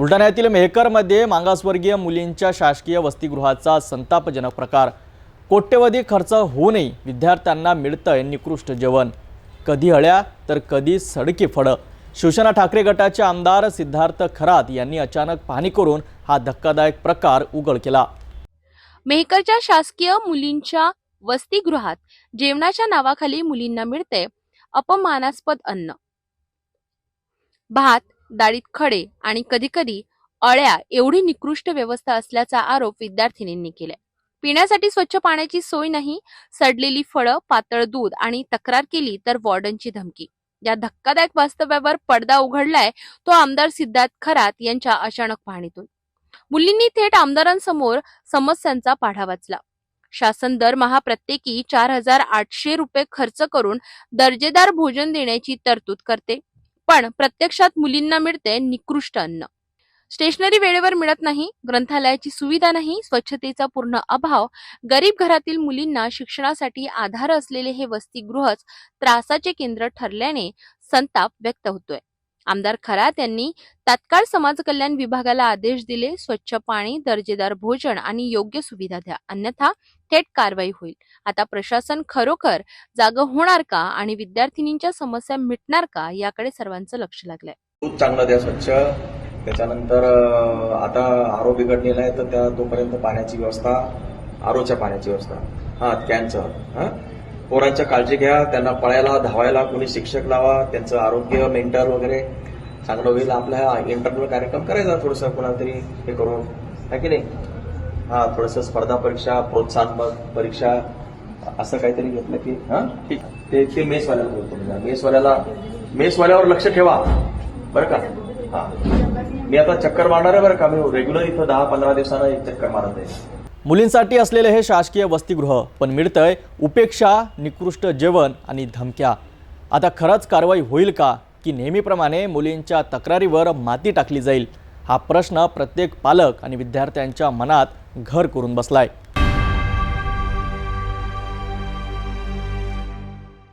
बुलढाण्यातील मेहकरमध्ये मागासवर्गीय मुलींच्या शासकीय वसतिगृहाचा संतापजनक प्रकार. कोट्यवधी खर्च होऊनही विद्यार्थ्यांना मिळतंय निकृष्ट जेवण. कधी हळ्या तर कधी सडकी फळं. शिवसेना ठाकरे गटाचे आमदार सिद्धार्थ खरात यांनी अचानक पाहणी करून हा धक्कादायक प्रकार उघड केला. मेहकरच्या शासकीय मुलींच्या वसतिगृहात जेवणाच्या नावाखाली मुलींना मिळते अपमानास्पद अन्न. भात दाढीत खडे आणि कधीकधी अळ्या एवढी निकृष्ट व्यवस्था असल्याचा आरोप विद्यार्थिनींनी केलाय. पिण्यासाठी स्वच्छ पाण्याची सोय नाही सडलेली फळं पातळ दूध आणि तक्रार केली तर वॉर्डनची धमकी. या धक्कादायक वास्तव्यावर पडदा उघडलाय तो आमदार सिद्धार्थ खरात यांच्या अचानक पाहणीतून. मुलींनी थेट आमदारांसमोर समस्यांचा पाढा वाचला. शासन दरमहा प्रत्येकी चार हजार आठशे रुपये खर्च करून दर्जेदार भोजन देण्याची तरतूद करते. पण प्रत्यक्षात मुलींना मिळते निकृष्ट अन्न. स्टेशनरी वेळेवर मिळत नाही ग्रंथालयाची सुविधा नाही स्वच्छतेचा पूर्ण अभाव गरीब घरातील मुलींना शिक्षणासाठी आधार असलेले हे वसतिगृहच त्रासाचे केंद्र ठरल्याने संताप व्यक्त होतोय. आमदार खरात यांनी तात्काळ समाज कल्याण विभागाला आदेश दिले स्वच्छ पाणी दर्जेदार भोजन आणि योग्य सुविधा द्या. अन्यथा थेट कारवाई होईल. आता प्रशासन खरोखर जाग होणार का आणि विद्यार्थिनींच्या समस्या मिटणार का याकडे सर्वांचं लक्ष लागलंय. खूप चांगलं द्या स्वच्छ. त्याच्यानंतर आता आरो बिघडलेला आहे तर त्या तोपर्यंत पाण्याची व्यवस्था आरोच्या पाण्याची व्यवस्था. हा कॅनचं. हा? पोरांच्या काळजी घ्या त्यांना पळायला धावायला कोणी शिक्षक लावा त्यांचं आरोग्य मेंटल वगैरे चांगलं होईल आपला इंटरनल कार्यक्रम करायचा थोडंसं कोणातरी हे करून. है की नाही? हा थोडंसं स्पर्धा परीक्षा प्रोत्साहन परीक्षा असं काहीतरी घेतलं की हा? ठीक. ते ते मेसवाल्याला बोलतो मेसवाल्याला मेसवाल्यावर लक्ष ठेवा. बरं का? हा. मी आता चक्कर मारणार आहे बरं का? मी रेग्युलर इथं दहा पंधरा दिवसानं एक चक्कर मारत आहे. मुलींसाठी असलेले हे शासकीय वसतिगृह पण मिळतंय उपेक्षा निकृष्ट जेवण आणि धमक्या. आता खरंच कारवाई होईल का की नेहमीप्रमाणे मुलींच्या तक्रारीवर माती टाकली जाईल हा प्रश्न प्रत्येक पालक आणि विद्यार्थ्यांच्या मनात घर करून बसलाय.